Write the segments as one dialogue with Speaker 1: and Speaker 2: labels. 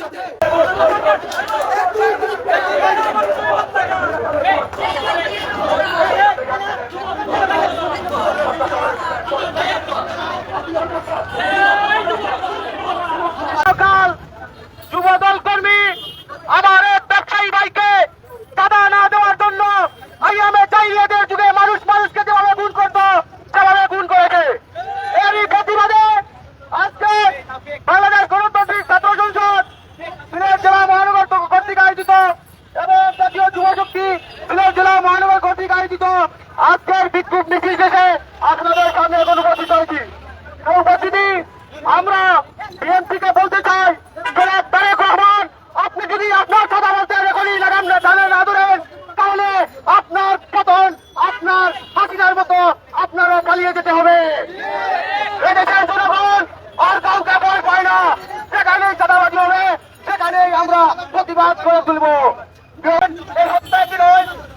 Speaker 1: সকাল আয়োজিত আজকের বিক্ষোভ মিছিল শেষে আপনাদের সামনে এখন উপস্থিত হয়েছি। উপস্থিতি আমরা বিএনপিকে বলতে চাই তারেক রহমান, আপনি যদি আপনার কথা বলতে এখনই লাগাম না না ধরেন তাহলে আপনার পতন, আপনার হাসিনার মতো আপনারও পালিয়ে যেতে হবে। এদেশের জনগণ আর কাউকে ভয় পায় না। সেখানেই চাঁদাবাজি হবে, সেখানেই আমরা প্রতিবাদ করে তুলব। এই হত্যায় বিরোধ বিগত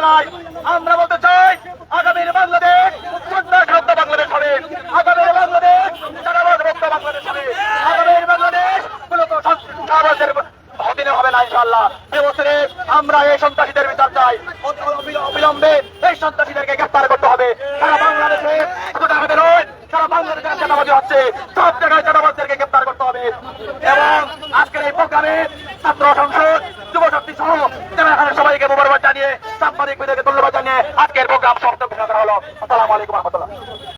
Speaker 1: প্রতিজ্ঞা আমরা বলতে চাই, আগামীর বাংলাদেশ সন্ত্রাস মুক্ত বাংলাদেশ হবে। আগামীর বাংলাদেশ চাঁদাবাজ মুক্ত বাংলাদেশ হবে। আগামীর বাংলাদেশ মূলত সন্ত্রাসের অধীনে হবে না ইনশাল্লাহ এবছরে আমরা এই সন্ত্রাসীদের বিচার চাই। অবিলম্বে এই সন্ত্রাসীদেরকে গ্রেফতার করতে হবে। সারা বাংলাদেশে শুধু সারা বাংলাদেশে চাঁদাবাজি হচ্ছে। সব জায়গায় চাঁদাবাজদেরকে গ্রেফতার করতে হবে। এবং আজকের এই প্রোগ্রামে ছাত্র সংসদ, যুব শক্তি জানিয়ে সাম্মানিক বিদায়কে ধন্যবাদ জানিয়ে আজকের প্রোগ্রাম সমাপ্ত ঘোষণা করা হলো। আসসালামু আলাইকুম রহমতুল্লাহ।